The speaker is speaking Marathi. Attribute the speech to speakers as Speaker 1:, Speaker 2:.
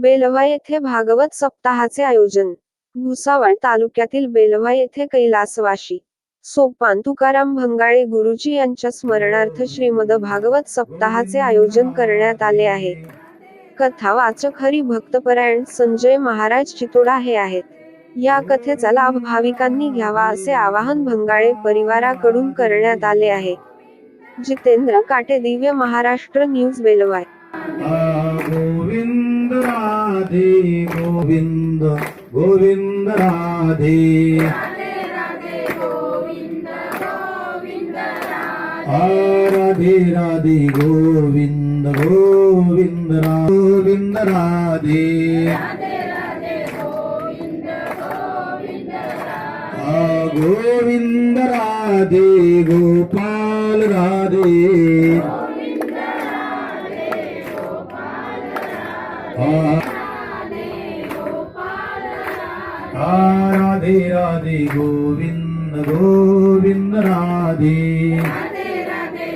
Speaker 1: बेलवा येथे भागवत सप्ताहाचे आयोजन. भुसावळ तालुक्यातील बेलवा येथे कैलासवाशी. सोपान तुकाराम भंगाळे गुरुजी यांच्या स्मरणार्थ श्रीमद भागवत सप्ताहाचे आयोजन करण्यात आले आहे. कथा वाचक हरी भक्तपरायण संजय महाराज चितोडा हे आहेत. या कथेचा लाभ भाविकांनी घ्यावा असे आवाहन भंगाळे परिवाराकडून करण्यात आले आहे. जितेंद्र काटे दिव्य महाराष्ट्र न्यूज बेलवाय
Speaker 2: राधे गोविंद गोविंद राधे आ राधे राधे गोविंद गोविंद रा- गोविंद राधे आ गोविंद राधे गोपाल राधे आ ആ രാധേ രാധേ ഗോവിന്ദ ഗോവിന്ദ രാധേ. രാധേ രാധേ